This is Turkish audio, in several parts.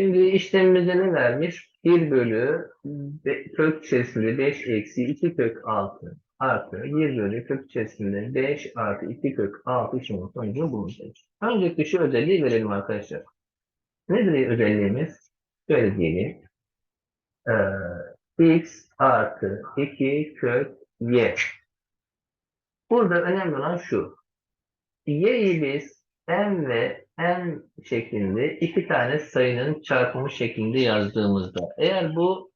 Şimdi işlemimizde ne vermiş? 1 bölü kök içerisinde 5 eksi 2 kök 6 artı 1 bölü kök içerisinde 5 artı 2 kök 6 işlemin sonucunu bulacağız. Öncelikle şu özelliği verelim arkadaşlar. Nedir özelliğimiz? Şöyle diyelim. Ee, x artı 2 kök y. Burada önemli olan şu. y'yi biz m ve n şeklinde iki tane sayının çarpımı şeklinde yazdığımızda eğer bu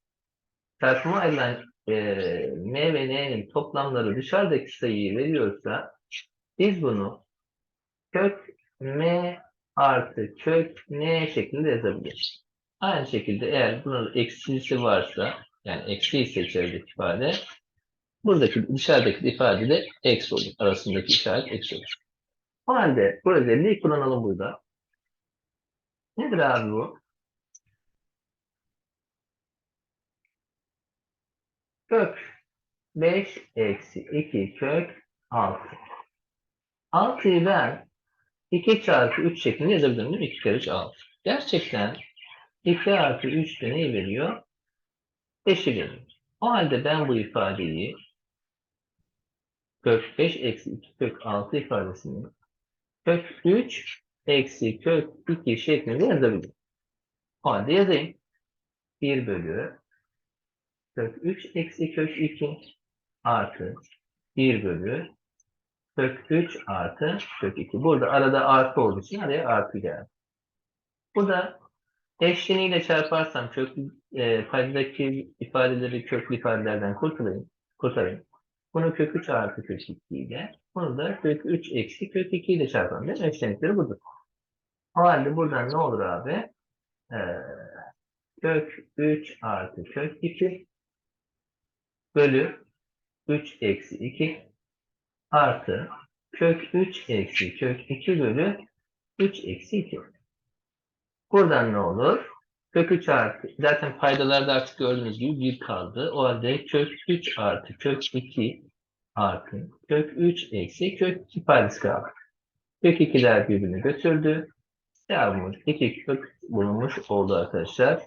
çarpıma ayrılan e, m ve n'nin toplamları dışarıdaki sayıyı veriyorsa biz bunu kök m artı kök n şeklinde yazabiliriz. Aynı şekilde eğer bunun eksisi varsa yani eksi ise içerideki ifade buradaki dışarıdaki ifade de eksi olur. Arasındaki işaret eksi olur. O halde bu özelliği kullanalım burada. Nedir abi bu? Kök 5 eksi 2 kök 6. 6'yı ben 2 çarpı 3 şeklinde yazabilirim değil mi? 2 kere 3 6. Gerçekten 2 artı 3 de neyi veriyor? 5'i veriyor. O halde ben bu ifadeyi kök 5 eksi 2 kök 6 ifadesini kök 3 eksi kök 2 şeklinde yazabilirim. O halde yazayım. 1 bölü kök 3 eksi kök 2 artı 1 bölü kök 3 artı kök 2. Burada arada artı olduğu için araya artı geldi. Burada eşleniyle çarparsam kök e, paydadaki ifadeleri köklü ifadelerden kurtulayım. Kurtarayım. Bunu kök 3 artı kök 2 ile bunu da kök 3 eksi kök 2 ile çarpalım. Değil mi? Eşlenikleri budur. O halde buradan ne olur abi? Ee, kök 3 artı kök 2 bölü 3 eksi 2 artı kök 3 eksi kök 2 bölü 3 eksi 2. Buradan ne olur? Kök 3 artı, zaten paydalarda artık gördüğünüz gibi 1 kaldı. O halde kök 3 artı kök 2 artı kök 3 eksi kök 2 paydası kaldı. Kök 2'ler birbirini götürdü. Cevabımız 2 kök bulunmuş oldu arkadaşlar.